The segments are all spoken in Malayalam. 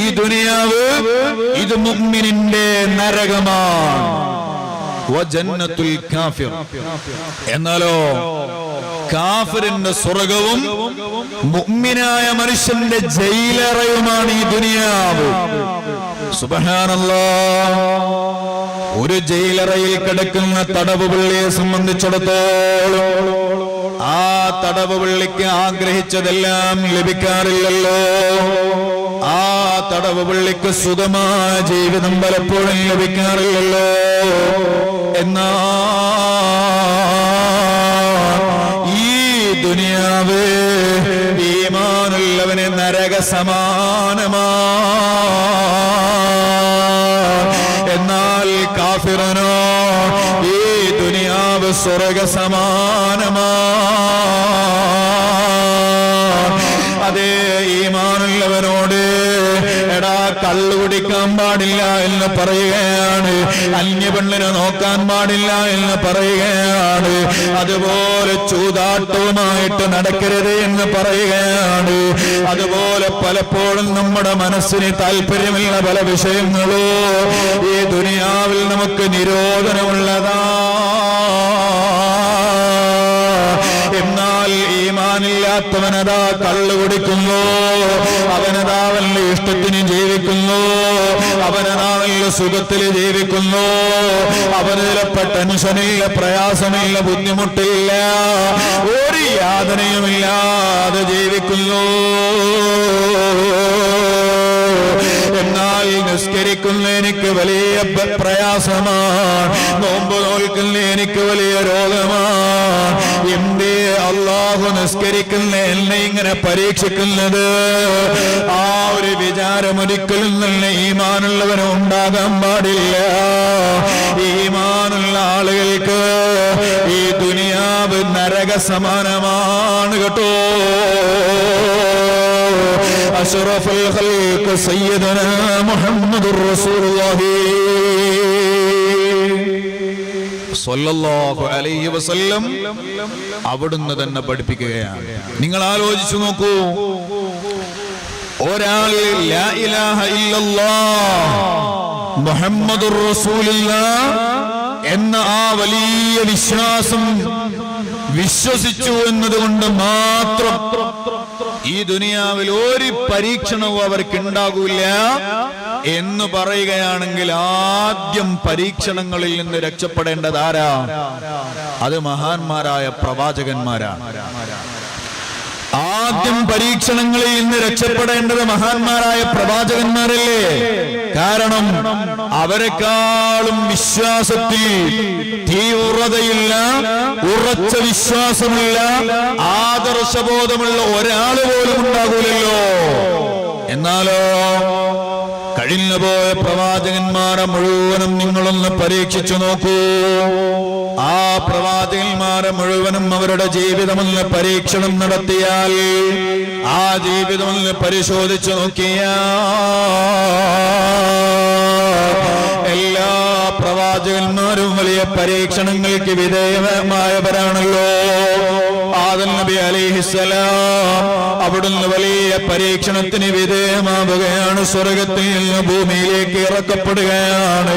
ഈ ദുനിയാവ് ഇത് മുഅ്മിനിന്റെ നരകമാണ്. എന്നാലോ കാഫിറിന്റെ സ്വർഗവും മുഅ്മിനായ മനുഷ്യന്റെ ജയിലറയുമാണ് ഈ ദുനിയാവ്. സുബഹാനല്ലോ ഒരു ജയിലറയിൽ കിടക്കുന്ന തടവ് പിള്ളിയെ സംബന്ധിച്ചിടത്തോളം ആ തടവ് പുള്ളിക്ക് ആഗ്രഹിച്ചതെല്ലാം ലഭിക്കാറില്ലല്ലോ. ആ തടവ് പുള്ളിക്ക് സുഖമായ ജീവിതം പലപ്പോഴും ലഭിക്കാറില്ലല്ലോ. എന്നാ ഈ ദുനിയാവ് ഈമാനുള്ളവന് നരക സമാനമാ എന്നാൽ കാഫിറനോ ഈ ദുനിയാവ് സ്വർഗ സമാനമാ കള്ളു കുടിക്കാൻ പാടില്ല എന്ന് പറയുകയാണ്. അന്യപെണ്ണിനെ നോക്കാൻ പാടില്ല എന്ന് പറയുകയാണ്. അതുപോലെ ചൂതാട്ടവുമായിട്ട് നടക്കരുത് എന്ന് പറയുകയാണ്. അതുപോലെ പലപ്പോഴും നമ്മുടെ മനസ്സിന് താല്പര്യമുള്ള പല വിഷയങ്ങളോ ഈ ദുനിയാവിൽ നമുക്ക് നിരോധനമുള്ളതാ. ഈമാനില്ലാത്തവനതാ കള്ളു കുടിക്കുന്നു. അവനതാ വല്ല ഇഷ്ടത്തിന് ജീവിക്കുന്നു. അവനതാ വല്ല സുഖത്തിൽ ജീവിക്കുന്നു. അവന് ചിലപ്പോ ടെൻഷനില്ല പ്രയാസമില്ല ബുദ്ധിമുട്ടില്ല. ഒരു യാതനയുമില്ലാതെ ജീവിക്കുന്നു. എന്നാൽ നിസ്കരിക്കുന്ന എനിക്ക് വലിയ പ്രയാസമാണ്. നോമ്പ് നോൽക്കുന്ന എനിക്ക് വലിയ രോഗമാണ്. എന്തേ അള്ളാഹു നിസ്കരിക്കുന്ന എന്നെ ഇങ്ങനെ പരീക്ഷിക്കുന്നത്? ആ ഒരു വിചാരം ഒരിക്കലും തന്നെ ഈമാനുള്ളവന് ഉണ്ടാകാൻ പാടില്ല. ഈമാനുള്ള ആളുകൾക്ക് ഈ ദുനിയാവ് നരക സമാനമാണ് കേട്ടോ. أشرف الخلق سيدنا محمد رسول الله സ്വല്ലല്ലാഹു അലൈഹി വസല്ലം അവിടുന്ന് തന്നെ പഠിപ്പിക്കുകയാണ് നിങ്ങൾ ആലോചിച്ചു നോക്കൂ ഒരാൾ ലാ ഇലാഹ ഇല്ലല്ലാഹ് മുഹമ്മദുർ റസൂലുള്ളാഹ് എന്ന ആ വലിയ വിശ്വാസം വിശ്വസിച്ചു എന്നതുകൊണ്ട് മാത്രം ഈ ദുനിയാവിൽ ഒരു പരീക്ഷണവും അവർക്ക് ഉണ്ടാകൂല എന്ന് പറയുകയാണെങ്കിൽ ആദ്യം പരീക്ഷണങ്ങളിൽ നിന്ന് രക്ഷപ്പെടേണ്ടത് ആരാ? അത് മഹാന്മാരായ പ്രവാചകന്മാരാണ്. ആദ്യം പരീക്ഷണങ്ങളിൽ നിന്ന് രക്ഷപ്പെടേണ്ടത് മഹാന്മാരായ പ്രവാചകന്മാരല്ലേ? കാരണം അവരെക്കാളും വിശ്വാസത്തിൽ തീവ്രതയില്ല ഉറച്ച വിശ്വാസമില്ല ആദർശബോധമുള്ള ഒരാൾ പോലും ഉണ്ടാകൂലല്ലോ. എന്നാലോ കഴിഞ്ഞു പോയ പ്രവാചകന്മാരെ മുഴുവനും നിങ്ങളൊന്ന് പരീക്ഷിച്ചു നോക്കൂ. പ്രവാചകന്മാരെ മുഴുവനും അവരുടെ ജീവിതമെന്ന് പരീക്ഷണം നടത്തിയാൽ ആ ജീവിതമെന്ന് പരിശോധിച്ചു നോക്കിയാൽ എല്ലാ പ്രവാചകന്മാരും വലിയ പരീക്ഷണങ്ങൾക്ക് വിധേയമായവരാണല്ലോ. ആദം നബി അലിഹിസലാം അവിടുന്ന് വലിയ പരീക്ഷണത്തിന് വിധേയമാവുകയാണ്. സ്വർഗത്തിൽ നിന്ന് ഭൂമിയിലേക്ക് ഇറക്കപ്പെടുകയാണ്.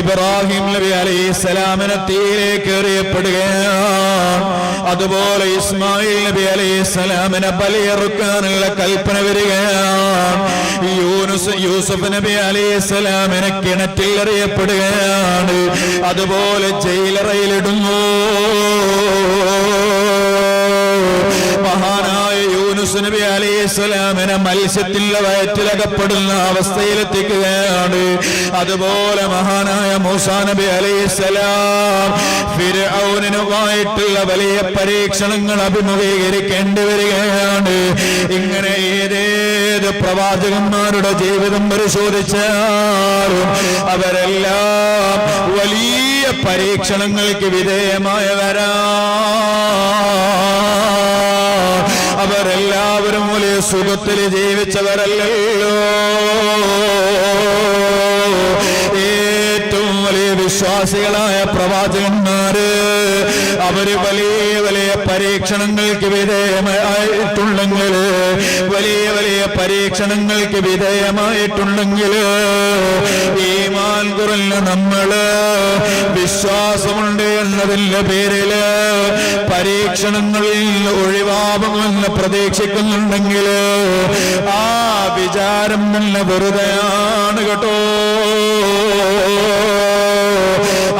ഇബ്രാഹിം നബി അലിഹിസലാമിനെ തീയിലേക്ക് എറിയപ്പെടുകയാണ്. അതുപോലെ ഇസ്മായിൽ നബി അലിഹിസലാമിനെ ബലിയെറുക്കാനുള്ള കൽപ്പന വരികയാണ്. യൂനുസ് യൂസുഫ് നബി അലിഹിസലാമിനെ കിണറ്റിൽ എറിയപ്പെടുകയാണ്. അതുപോലെ ജയിലറയിലിടുന്നു മഹാനായ യൂനുസ് നബി അലൈഹിസ്സലാമിനെ മത്സ്യത്തിലെ വയറ്റിലകപ്പെടുന്ന അവസ്ഥയിലെത്തിക്കുകയാണ്. അതുപോലെ മഹാനായ മൂസാ നബി അലൈഹിസ്സലാം ഫിർഔനുമായിട്ടുള്ള വലിയ പരീക്ഷണങ്ങൾ അഭിമുഖീകരിക്കേണ്ടി വരികയാണ്. ഇങ്ങനെ ഏതേത് പ്രവാചകന്മാരുടെ ജീവിതം പരിശോധിച്ചാലും അവരെല്ലാം വലിയ പരീക്ഷണങ്ങൾക്ക് വിധേയമായവരാ. അവരെല്ലാവരും ഒരേ സുഖത്തിൽ ജീവിച്ചവരല്ലല്ലോ. ഏറ്റവും വലിയ വിശ്വാസികളായ പ്രവാചകന്മാര് അവർ വലിയ വലിയ പരീക്ഷണങ്ങൾക്ക് വിധേയമായിട്ടുണ്ടെങ്കിൽ വലിയ വലിയ പരീക്ഷണങ്ങൾക്ക് വിധേയമായിട്ടുണ്ടെങ്കിൽ ഈ കുറഞ്ഞ നമ്മൾ വിശ്വാസമുണ്ട് എന്നതിന്റെ പേരിൽ പരീക്ഷണങ്ങളിൽ ഒഴിവാകുമെന്ന് പ്രതീക്ഷിക്കുന്നുണ്ടെങ്കിൽ ആ വിചാരം തന്നെ വെറുതെയാണ് കേട്ടോ.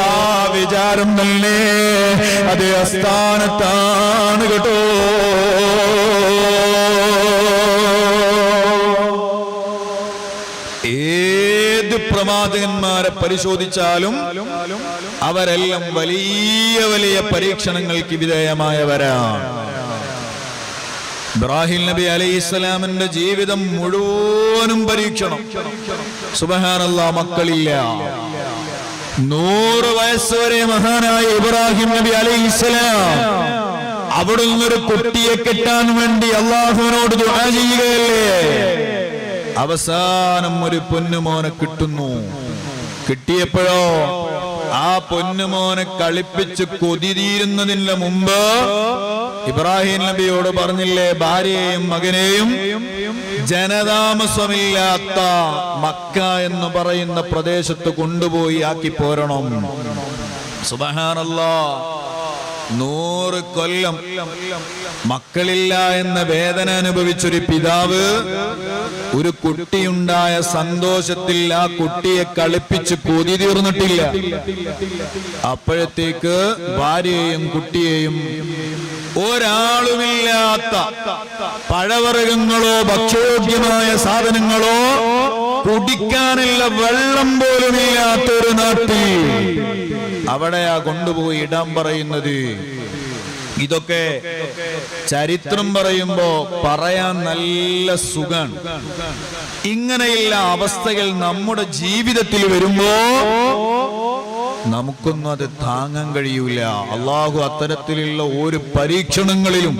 ആ വിചാരം തന്നെ. അത് അസ്ഥാനത്താണ് കേട്ടോ. ഏത് പ്രവാചകന്മാരെ പരിശോധിച്ചാലും അവരെല്ലാം വലിയ വലിയ പരീക്ഷണങ്ങൾക്ക് വിധേയമായവരാണ് ഇബ്രാഹിം നബി അലൈഹി സ്വലാമിന്റെ ജീവിതം മുഴുവനും പരീക്ഷണം. സുബഹാനല്ല മക്കളില്ല. നൂറ് വയസ്സ് വരെ മഹാനായ ഇബ്രാഹിം നബി അലൈഹി ഇസ്ലാം അവിടുന്ന് ഒരു കുട്ടിയെ കിട്ടാൻ വേണ്ടി അള്ളാഹുവിനോട് ദുആ ചെയ്യുകയല്ലേ? അവസാനം ഒരു പൊന്നുമോനെ കിട്ടുന്നു. കിട്ടിയപ്പോഴോ? ആ പൊന്നുമോനെ കളിപ്പിച്ച് കൊതിതീരുന്നതിന് മുമ്പ് ഇബ്രാഹിം നബിയോട് പറഞ്ഞില്ലേ ഭാര്യയെയും മകനെയും ജനതാമസമില്ലാത്ത മക്ക എന്ന് പറയുന്ന പ്രദേശത്ത് കൊണ്ടുപോയി ആക്കി പോരണം. സുബഹാനല്ല നൂറ് കൊല്ലം മക്കളില്ല എന്ന വേദന അനുഭവിച്ചൊരു പിതാവ് ഒരു കുട്ടിയുണ്ടായ സന്തോഷത്തിൽ ആ കുട്ടിയെ കളിപ്പിച്ച് കൊതി തീർന്നിട്ടില്ല. അപ്പോഴത്തേക്ക് ഭാര്യയെയും കുട്ടിയെയും ഒരാളുമില്ലാത്ത പഴവർഗങ്ങളോ ഭക്ഷ്യോഗ്യമായ സാധനങ്ങളോ കുടിക്കാനുള്ള വെള്ളം പോലും ഇല്ലാത്ത ഒരു നാട്ടിൽ അവിടെയാ കൊണ്ടുപോയി ഇടാൻ പറയുന്നത്. ഇതൊക്കെ ചരിത്രം പറയുമ്പോ പറയാൻ നല്ല സുഖാണ്. ഇങ്ങനെയുള്ള അവസ്ഥകൾ നമ്മുടെ ജീവിതത്തിൽ വരുമ്പോ നമുക്കൊന്നും അത് താങ്ങാൻ കഴിയൂല. അള്ളാഹു അത്തരത്തിലുള്ള ഒരു പരീക്ഷണങ്ങളിലും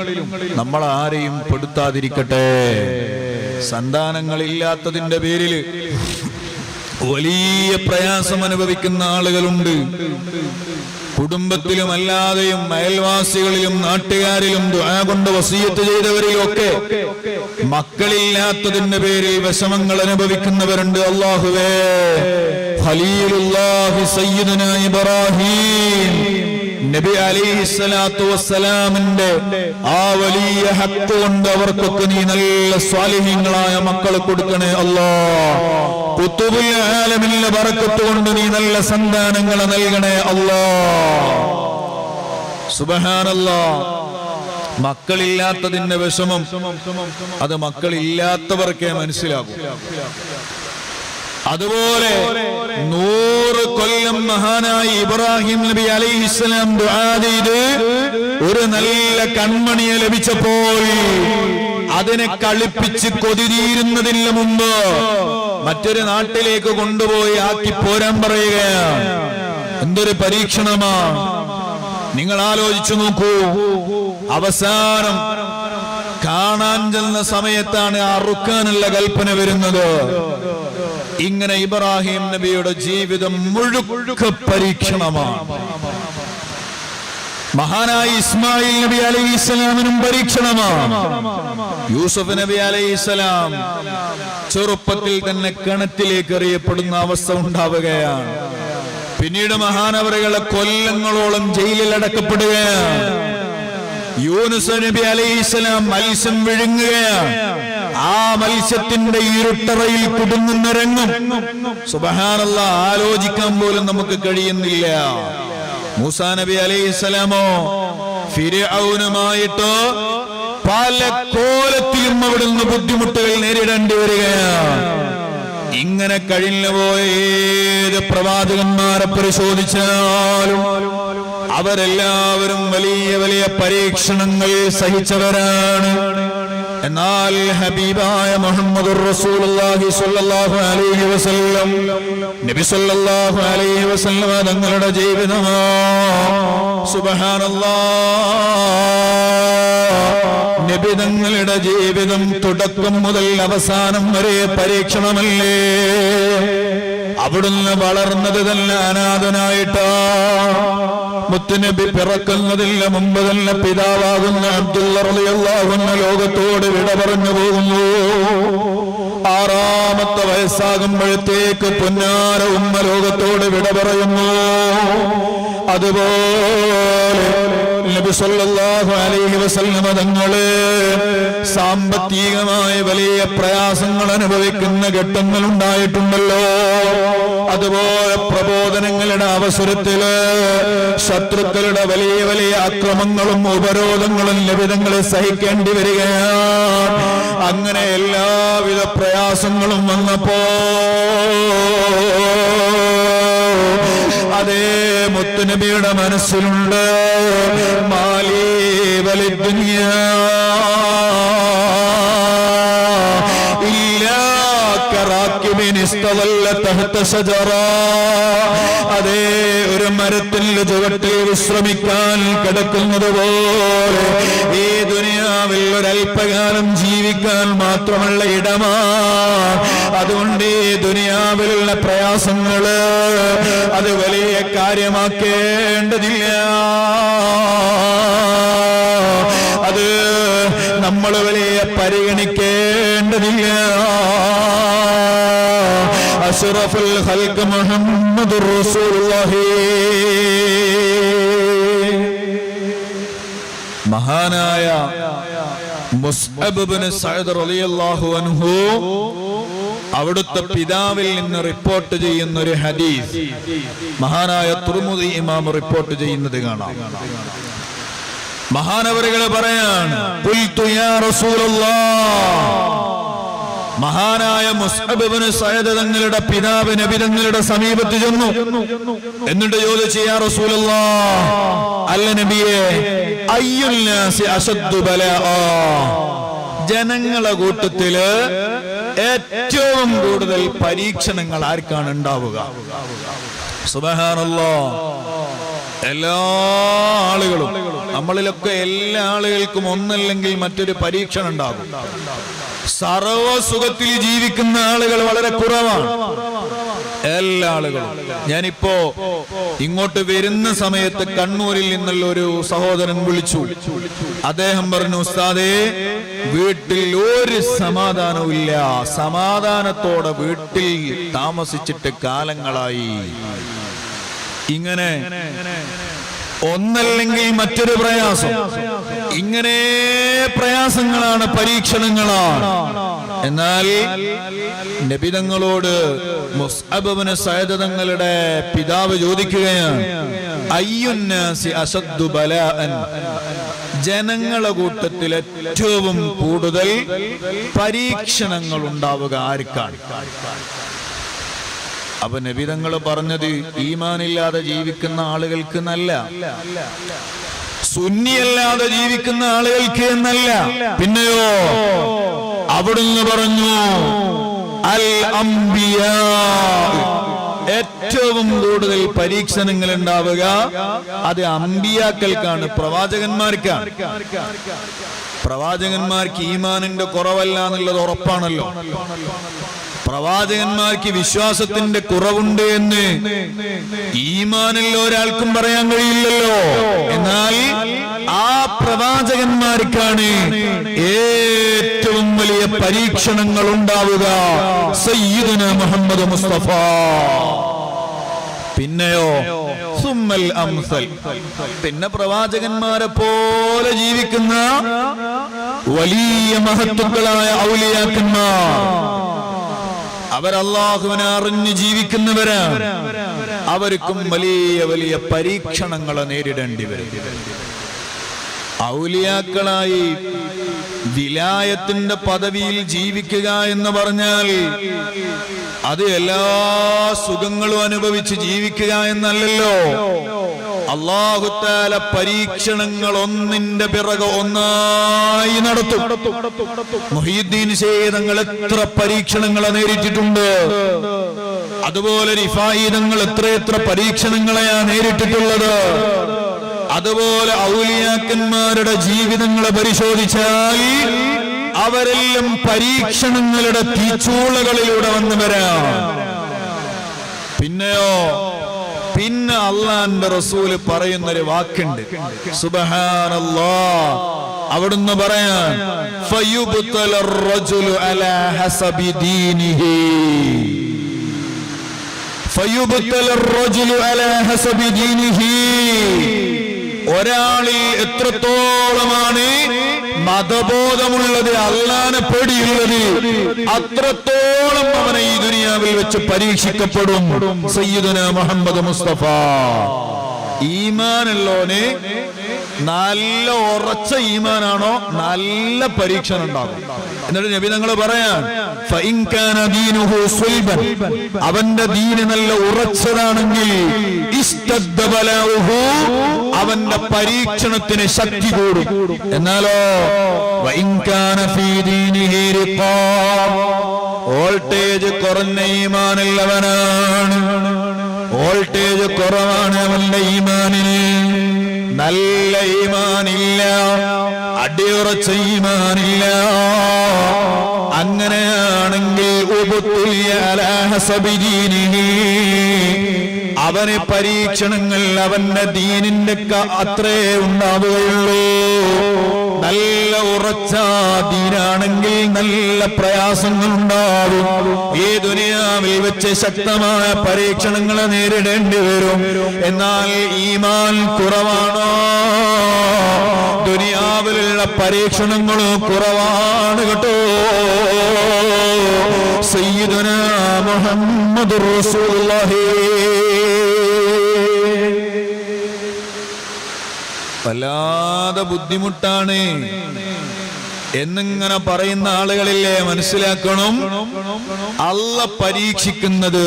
നമ്മൾ ആരെയും പെടുത്താതിരിക്കട്ടെ. സന്താനങ്ങളില്ലാത്തതിന്റെ പേരിൽ വലിയ പ്രയാസം അനുഭവിക്കുന്ന ആളുകളുണ്ട്. കുടുംബത്തിലും അല്ലാതെയും അയൽവാസികളിലും നാട്ടുകാരിലും ദുആ കൊണ്ട് വസീയത്ത് ചെയ്തവരിലും ഒക്കെ മക്കളില്ലാത്തതിന്റെ പേരിൽ വിഷമങ്ങൾ അനുഭവിക്കുന്നവരുണ്ട്. അള്ളാഹുവേ ഖലീലുല്ലാഹി സയ്യിദുന ഇബ്രാഹിം. നബി അലൈഹി സ്വലാത്തു വസ്സലാമിന്റെ ആ വലിയ ഹക്ക് കൊണ്ട് അവർക്കൊക്കെ നീ നല്ല സ്വാലിഹ്യങ്ങളായ മക്കളെ കൊടുക്കണേ അല്ലാ. കുത്തുബുൽ ആലമിന്റെ ബറക്കത്ത് കൊണ്ട് നീ നല്ല സന്താനങ്ങളെ നൽകണേ അല്ലാ. സുബഹാനല്ലാ. മക്കളില്ലാത്തതിന്റെ വിഷമം അത് മക്കളില്ലാത്തവർക്കേ മനസ്സിലാകൂ. അതുപോലെ നൂറ് കൊല്ലം മഹാനായി ഇബ്രാഹിം നബി അലൈഹി ഇസ്ലാം ഒരു നല്ല കൺമണിയെ ലഭിച്ചപ്പോൾ അതിനെ കളിപ്പിച്ച് കൊതിരിയിരുന്നതിന് മുമ്പ് മറ്റൊരു നാട്ടിലേക്ക് കൊണ്ടുപോയി ആക്കി പോരാൻ പറയുക. എന്തൊരു പരീക്ഷണമാ. നിങ്ങൾ ആലോചിച്ചു നോക്കൂ. അവസാനം കാണാൻ ചെന്ന സമയത്താണ് അറുക്കാനുള്ള കൽപ്പന വരുന്നത്. ഇങ്ങനെ ഇബ്രാഹിം നബിയുടെ ജീവിതം മുഴുക്ക പരീക്ഷണമാണ്. മഹാനായ ഇസ്മായിൽ നബി അലൈഹി ഇസ്ലാമിനും പരീക്ഷണമാണ്. യൂസഫ് നബി അലൈഹി ഇസ്ലാം ചെറുപ്പത്തിൽ തന്നെ കിണറ്റിലേക്ക് എറിയപ്പെടുന്ന അവസ്ഥ ഉണ്ടാവുകയാണ്. പിന്നീട് മഹാനവറുകളെ കൊല്ലങ്ങളോളം ജയിലിൽ അടക്കപ്പെടുകയാണ്. യൂനുസ് നബി അലൈഹി സ്വലാം മത്സ്യം വിഴുങ്ങുകയാണ്. ആ മത്സ്യത്തിന്റെ ഇരുട്ടറയിൽ കുടുങ്ങുന്ന രംഗം. സുബഹാനല്ല ആലോചിക്കാൻ പോലും നമുക്ക് കഴിയുന്നില്ല. മൂസാ നബി അലൈഹിസ്സലാമോ ഫിരൗനുമായിട്ട് പല കോലത്തിലും അവിടെ നിന്ന് ബുദ്ധിമുട്ടുകൾ നേരിടേണ്ടി വരികയാണ്. ഇങ്ങനെ കഴിഞ്ഞു പോയ ഏത് പ്രവാചകന്മാരെ പരിശോധിച്ചാലും അവരെല്ലാവരും വലിയ വലിയ പരീക്ഷണങ്ങൾ സഹിച്ചവരാണ്. എന്നാൽ ഹബീബായ മുഹമ്മദ് നബി അലൈഹി തങ്ങളുടെ ജീവിതമോ. സുബ്ഹാനല്ലാഹ് നബി തങ്ങളുടെ ജീവിതം തുടക്കം മുതൽ അവസാനം വരെ പരീക്ഷണമല്ലേ? അവിടുന്ന് വളർന്നത് തന്നെ അനാഥനായിട്ടാ. മുത്തുനബി പിറക്കുന്നതിന് മുമ്പ് തന്നെ പിതാവാകുന്ന അബ്ദുള്ള റളിയല്ലാഹു ലോകത്തോട് വിട പറഞ്ഞു പോകുന്നു. ആറാമത്തെ വയസ്സാകുമ്പോഴത്തേക്ക് പൊന്നാര ഉമ്മ ലോകത്തോട് വിട പറയുന്നു. അതുപോലെ നബി സല്ലല്ലാഹു അലൈഹി സാമ്പത്തികമായ വലിയ പ്രയാസങ്ങൾ അനുഭവിക്കുന്ന ഘട്ടങ്ങൾ ഉണ്ടായിട്ടുണ്ടല്ലോ. അതുപോലെ പ്രബോധനങ്ങളുടെ അവസരത്തിൽ ശത്രുക്കളുടെ വലിയ വലിയ അക്രമങ്ങളും ഉപരോധങ്ങളും ലഭിതങ്ങളെ സഹിക്കേണ്ടി വരികയാണ്. അങ്ങനെ എല്ലാവിധ പ്രയാസങ്ങളും വന്നപ്പോ അതേ മുത്തുനബിയുടെ മനസ്സിലുണ്ട് മാലി വലി ദുനിയാ. അതേ ഒരു മരത്തിൽ ചുവട്ടിൽ വിശ്രമിക്കാൻ കിടക്കുന്നത് പോലെ ഈ ദുനിയാവിൽ ഒരല്പകാലം ജീവിക്കാൻ മാത്രമുള്ള ഇടമാ. അതുകൊണ്ട് ഈ ദുനിയാവിലുള്ള പ്രയാസങ്ങൾ അത് വലിയ കാര്യമാക്കേണ്ടതില്ല. അത് നമ്മൾ വലിയ പരിഗണിക്കേണ്ടതില്ല. അഷറഫുൽ ഹൽക്ക് മുഹമ്മദ് റസൂലുള്ളാഹി. മഹാനായ അൻഹു അവിടുത്തെ പിതാവിൽ നിന്ന് റിപ്പോർട്ട് ചെയ്യുന്ന ഒരു ഹദീസ്. മഹാനായ തുർമുദി ഇമാം റിപ്പോർട്ട് ചെയ്യുന്നത് കാണാം. മഹാനവറുകൾ പറയാണ് "ഖുൽതു യാ റസൂലല്ലാഹ് മഹാനായ മുസ്ഹബിബിന് സയദ് തങ്ങളുടെ പിതാവ് നബി തങ്ങളുടെ സമീപത്ത് ചെന്നു. എന്നിട്ട് ചോദിച്ചു യാ റസൂലല്ലാ അല്ല നബിയെ അയ്യുൽ നാസി അശദ്ദു ബലാഅ ജനങ്ങളെ കൂട്ടത്തിൽ ഏറ്റവും കൂടുതൽ പരീക്ഷണങ്ങൾ ആർക്കാണ് ഉണ്ടാവുക? സുബഹാനല്ലോ. എല്ലാ ആളുകളും നമ്മളിലൊക്കെ എല്ലാ ആളുകൾക്കും ഒന്നല്ലെങ്കിൽ മറ്റൊരു പരീക്ഷണം ഉണ്ടാകും. സർവസുഖത്തിൽ ജീവിക്കുന്ന ആളുകൾ വളരെ കുറവാണ്. എല്ലാ ആളുകളും. ഞാനിപ്പോ ഇങ്ങോട്ട് വരുന്ന സമയത്ത് കണ്ണൂരിൽ നിന്നുള്ള ഒരു സഹോദരൻ വിളിച്ചു. അദ്ദേഹം പറഞ്ഞു ഉസ്താദേ വീട്ടിൽ ഒരു സമാധാനവും ഇല്ല. സമാധാനത്തോടെ വീട്ടിൽ താമസിച്ചിട്ട് കാലങ്ങളായി. ഇങ്ങനെ ഒന്നല്ലെങ്കിൽ മറ്റൊരു പ്രയാസം. ഇങ്ങനെ പ്രയാസങ്ങളാണ് പരീക്ഷണങ്ങളാണ്. എന്നാൽ നബിതങ്ങളോട് മുസ്അബിന് സയദ് തങ്ങളുടെ പിതാവ് ചോദിക്കുകയാണ് അയ്യുന്നാസി അസദ്ദു ബലാഅൻ? ജനങ്ങളെ കൂട്ടത്തിൽ ഏറ്റവും കൂടുതൽ പരീക്ഷണങ്ങൾ ഉണ്ടാവുക ആർക്കാണ്? അപ്പൊ നബിതങ്ങൾ പറഞ്ഞത് ഈമാനില്ലാതെ ജീവിക്കുന്ന ആളുകൾക്ക് നല്ല. സുന്നിയല്ലാതെ ജീവിക്കുന്ന ആളുകൾക്ക് എന്നല്ല. പിന്നെയോ? അവിടുന്ന് പറഞ്ഞു അൽ അംബിയ. ഏറ്റവും കൂടുതൽ പരീക്ഷണങ്ങൾ ഉണ്ടാവുക അത് അമ്പിയാക്കൾക്കാണ് പ്രവാചകന്മാർക്കാണ്. പ്രവാചകന്മാർക്ക് ഈമാനിന്റെ കുറവല്ല എന്നുള്ളത് ഉറപ്പാണല്ലോ. പ്രവാചകന്മാർക്ക് വിശ്വാസത്തിന്റെ കുറവുണ്ട് എന്ന് ഈമാനിൽ ഒരാൾക്കും പറയാൻ കഴിയില്ലല്ലോ. എന്നാൽ ആ പ്രവാചകന്മാർക്കാണ് ഏറ്റവും വലിയ പരീക്ഷണങ്ങൾ ഉണ്ടാവുക. സയ്യിദുന മുഹമ്മദ് മുസ്തഫ. പിന്നെയോ? സുമ്മൽ അംസൽ. പിന്നെ പ്രവാചകന്മാരെ പോലെ ജീവിക്കുന്ന വലിയ മഹത്തുക്കളായ ഔലിയാക്കന്മാർ. അവരല്ലാഹുവിനെ അറിഞ്ഞ് ജീവിക്കുന്നവരാണ് അവർക്കും വലിയ വലിയ പരീക്ഷണങ്ങളെ നേരിടേണ്ടി വരും. ഔലിയാക്കളായി വിലായത്തിന്റെ പദവിയിൽ ജീവിക്കുക എന്ന് പറഞ്ഞാൽ അത് എല്ലാ സുഖങ്ങളും അനുഭവിച്ച് ജീവിക്കുക എന്നല്ലല്ലോ. അള്ളാഹുത്താല പരീക്ഷണങ്ങൾ ഒന്നിന്റെ പിറകെ ഒന്നായി നടത്തും. മൊഹീദ്ദീൻ ശേതങ്ങൾ എത്ര പരീക്ഷണങ്ങളെ നേരിട്ടിട്ടുണ്ട്. അതുപോലെ റിഫായിതങ്ങൾ എത്രയെത്ര പരീക്ഷണങ്ങളെയാ നേരിട്ടിട്ടുള്ളത്. അതുപോലെ ഔലിയാക്കന്മാരുടെ ജീവിതങ്ങളെ പരിശോധിച്ചാൽ അവരെല്ലാം പരീക്ഷണങ്ങളുടെ തീച്ചൂളകളിലൂടെ വന്നു വരാം. പിന്നെയോ? പിന്നെ അള്ളാന്റെ റസൂൽ പറയുന്നൊരു വാക്കുണ്ട്. സുബഹാനല്ലോ. അവിടുന്ന് പറയാൻ ഫയുബ്തല ഒരാളിൽ എത്രത്തോളമാണ് മതബോധമുള്ളത് അള്ളാനെ പേടിയുള്ളത്. അത്രത്തോളം അവനെ ഈ ദുനിയാവിൽ വെച്ച് പരീക്ഷിക്കപ്പെടും സയ്യിദുന മുഹമ്മദ് മുസ്തഫ. ഈമാനുള്ളോന് നല്ല ഉറച്ച ഈമാനാണോ? നല്ല പരീക്ഷണം ഉണ്ടാകും എന്നിട്ട് നബി ഞങ്ങൾ പറയാൻ അവന്റെ ദീന് നല്ല ഉറച്ചതാണെങ്കിൽ അവന്റെ പരീക്ഷണത്തിന് ശക്തി കൂടും. എന്നാലോ വോൾട്ടേജ് കുറഞ്ഞ ഈമാനുള്ളവനാണ്. വോൾട്ടേജ് കുറവാണ് അവന്റെ ഈമാനിന്. നല്ല ഈമാനില്ല അടിയുറച്ച ഈമാനില്ല അങ്ങനെയാണെങ്കിൽ ഉപത്തുല്യ അലാ ഹസബി ദീനിഹി. അവന് പരീക്ഷണങ്ങൾ അവന്റെ ദീനിന്റെ അത്രേ ഉണ്ടാവുകയുള്ളൂ. നല്ല ഉറച്ച ദീനാണെങ്കിൽ നല്ല പ്രയാസങ്ങൾ ഉണ്ടാവും ഈ ദുനിയാവിൽ വെച്ച് ശക്തമായ പരീക്ഷണങ്ങളെ നേരിടേണ്ടി വരും. എന്നാൽ ഈമാൻ കുറവാണോ? ദുനിയാവിലുള്ള പരീക്ഷണങ്ങളും കുറവാണ് കേട്ടോ. സയ്യിദുന മുഹമ്മദ് വല്ലാതെ ബുദ്ധിമുട്ടാണ്. എന്നിങ്ങനെ പറയുന്ന ആളുകളില്ലേ മനസ്സിലാക്കണം? അള്ള പരീക്ഷിക്കുന്നത്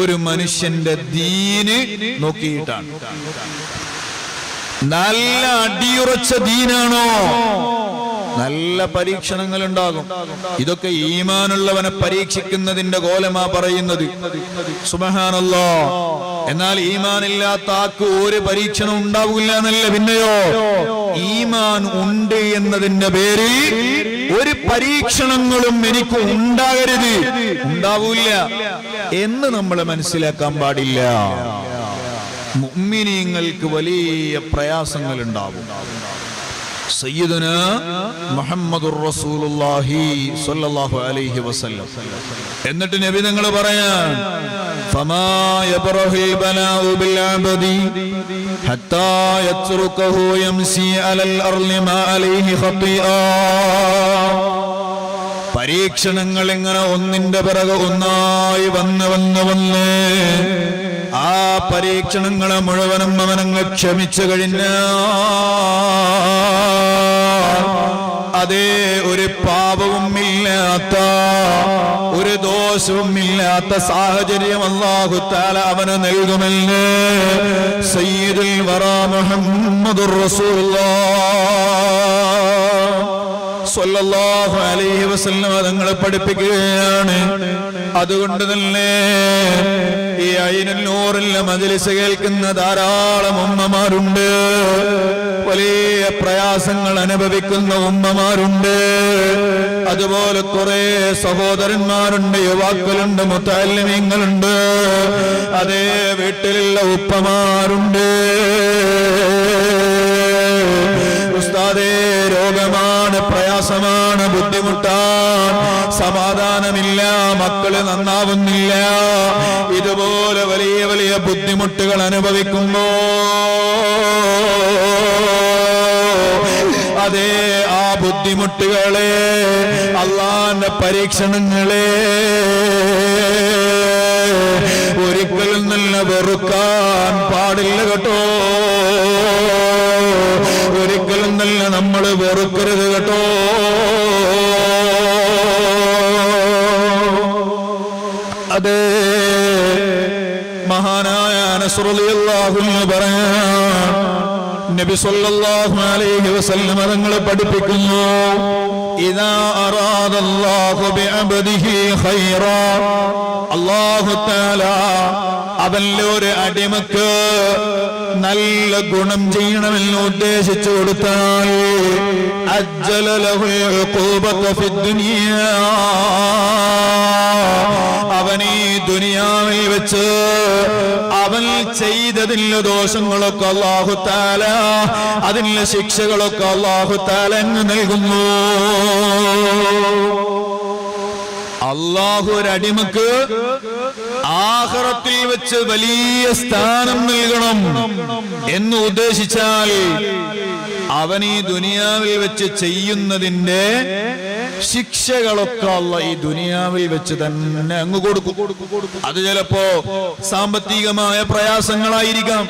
ഒരു മനുഷ്യന്റെ ദീന് നോക്കിയിട്ടാണ്. നല്ല അടിയുറച്ച ദീനാണോ? നല്ല പരീക്ഷണങ്ങൾ ഉണ്ടാകും ഇതൊക്കെ ഈമാനുള്ളവനെ പരീക്ഷിക്കുന്നതിന്റെ കോലമാ പറയുന്നത്. സുബഹാനല്ലോ. എന്നാൽ ഈമാനില്ലാത്ത ആക്ക് ഒരു പരീക്ഷണം ഉണ്ടാവില്ല എന്നല്ല പിന്നെയോ? ഈമാൻ ഉണ്ട് എന്നതിന്റെ പേരിൽ ഒരു പരീക്ഷണങ്ങളും എനിക്ക് ഉണ്ടാകരുത്. ഉണ്ടാവൂല എന്ന് നമ്മൾ മനസ്സിലാക്കാൻ പാടില്ല. മുഅ്മിനീങ്ങൾക്ക് വലിയ പ്രയാസങ്ങൾ ഉണ്ടാവും സയ്യിദുന മുഹമ്മദുർ റസൂലുള്ളാഹി സ്വല്ലല്ലാഹു അലൈഹി വസല്ലം. എന്നിട്ട് നബി തങ്ങൾ പറയാൻ യബ്റഹുൽ ബനാഉ ബിൽ അബദി ഹത്താ യത്റുകഹു യംസി അലൽ അർളി മാ അലൈഹി ഖതിആ പരീക്ഷണങ്ങൾ ഇങ്ങനെ ഒന്നിന്റെ പിറകെ ഒന്നായി വന്ന് വന്ന് വന്ന് പരീക്ഷണങ്ങളെ മുഴുവനും അവനങ്ങ് ക്ഷമിച്ചു കഴിഞ്ഞ അതേ ഒരു പാപവും ഇല്ലാത്ത ഒരു ദോഷവും ഇല്ലാത്ത സാഹചര്യം അല്ലാഹുത്താല താല അവന് നൽകുമെന്ന് സയ്യിദുൽ വറ മുഹമ്മദുർ സ്വല്ലല്ലാഹു അലൈഹി വസല്ലം പഠിപ്പിക്കുകയാണ്. അതുകൊണ്ട് തന്നെ ഈ അയിനൂറിലെ മജലിസ് കേൾക്കുന്ന ധാരാളം ഉമ്മമാരുണ്ട്. വലിയ പ്രയാസങ്ങൾ അനുഭവിക്കുന്ന ഉമ്മമാരുണ്ട്. അതുപോലെ കുറെ സഹോദരന്മാരുണ്ട് യുവാക്കളുണ്ട് മുത്താലിമ്യങ്ങളുണ്ട് അതേ വീട്ടിലുള്ള ഉപ്പമാരുണ്ട്. ഉസ്താദേ രോഗമാണ് പ്രയാസമാണ് ബുദ്ധിമുട്ടാൻ സമാധാനമില്ല മക്കൾ നന്നാവുന്നില്ല. ഇതുപോലെ വലിയ വലിയ ബുദ്ധിമുട്ടുകൾ അനുഭവിക്കുമ്പോ അതേ ആ ബുദ്ധിമുട്ടുകളെ അള്ളാന്റെ പരീക്ഷണങ്ങളെ ഒരിക്കലും നല്ല വെറുക്കാൻ പാടില്ല കേട്ടോ. ഒരിക്കലും നല്ല നമ്മൾ വെറുക്കരുത് കേട്ടോ. അതെ. മഹാനായ നസ്രുലിയല്ലാഹുന്ന് പറയാ നബി സല്ലല്ലാഹു അലൈഹി തങ്ങളെ പഠിപ്പിക്കുന്നു ഇദാ അവനിലെ ഒരു അടിമക്ക് നല്ല ഗുണം ചെയ്യണമെന്ന് ഉദ്ദേശിച്ചു കൊടുത്താൽ അവനീ ദുനിയാവിൽ വെച്ച് അവൻ ചെയ്തതിന്റെ ദോഷങ്ങളൊക്കെ അള്ളാഹു താല അതിന്റെ ശിക്ഷകളൊക്കെ അള്ളാഹു താല അങ്ങ് നൽകുന്നു. അള്ളാഹു ഒരടിമക്ക് ആഹറത്തിൽ വെച്ച് വലിയ സ്ഥാനം നൽകണം എന്ന് ഉദ്ദേശിച്ചാൽ അവൻ ഈ ദുനിയാവിൽ വെച്ച് ചെയ്യുന്നതിന്റെ ശിക്ഷകളൊക്കെ അല്ല ഈ ദുനിയാവിൽ വെച്ച് തന്നെ അങ്ങ് കൊടുക്കും. അത് ചിലപ്പോ സാമ്പത്തികമായ പ്രയാസങ്ങളായിരിക്കാം.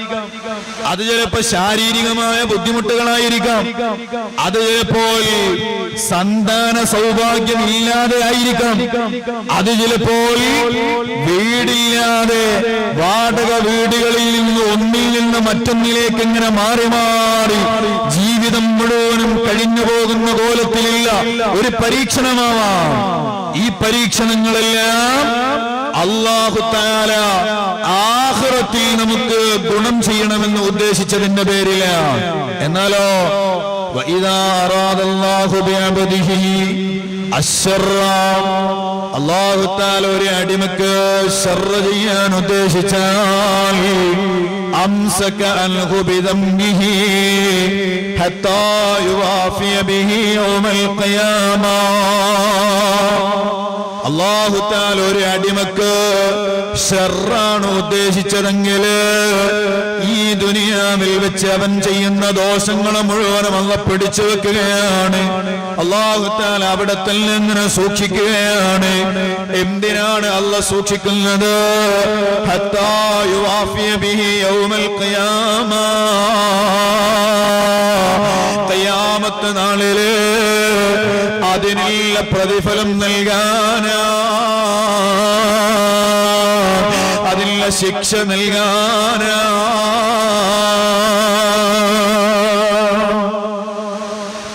അത് ചിലപ്പോ ശാരീരികമായ ബുദ്ധിമുട്ടുകളായിരിക്കാം. അത് ചിലപ്പോൾ സന്താന സൗഭാഗ്യം ഇല്ലാതെ ആയിരിക്കാം. അത് ചിലപ്പോൾ വീടില്ലാതെ വാടക വീടുകളിൽ ഒന്നിൽ നിന്ന് മറ്റൊന്നിലേക്ക് ഇങ്ങനെ മാറി മാറി ജീവിതം മുഴുവനും കഴിഞ്ഞു പോകുന്ന കോലത്തിലില്ല. ഒരു പരീക്ഷണമാവാം. ഈ പരീക്ഷണങ്ങളെല്ലാം അള്ളാഹു താര ആഹുറത്തിൽ നമുക്ക് ഗുണം ചെയ്യണമെന്ന് ഉദ്ദേശിച്ചതിന്റെ പേരില്ല എന്നാലോ അള്ളാഹുത്താൽ ഒരു അടിമക്ക് ശർറ ചെയ്യാൻ ഉദ്ദേശിച്ചാൽ അംസക അൻഹു ബിദംബിഹി ഹത്താ യുവാഫിയ ബിഹി യൗമൽ ഖിയാമ അള്ളാഹു താല ഒരു അടിമക്ക് ഷെറാണ് ഉദ്ദേശിച്ചതെങ്കിൽ ഈ ദുനിയാവിൽ വെച്ച് അവൻ ചെയ്യുന്ന ദോഷങ്ങൾ മുഴുവനും അങ്ങ് പിടിച്ചു വെക്കുകയാണ്. അള്ളാഹുത്താൽ അവിടെ തന്നെ സൂക്ഷിക്കുകയാണ്. എന്തിനാണ് അല്ല സൂക്ഷിക്കുന്നത്? ഹത്താ യുവാഫിയ ബിഹി യൗമൽ ഖിയാമ. ഖിയാമത്ത് നാളിൽ അതിനുള്ള പ്രതിഫലം നൽകാനാ. അതിനുള്ള ശിക്ഷ നൽകാനാ.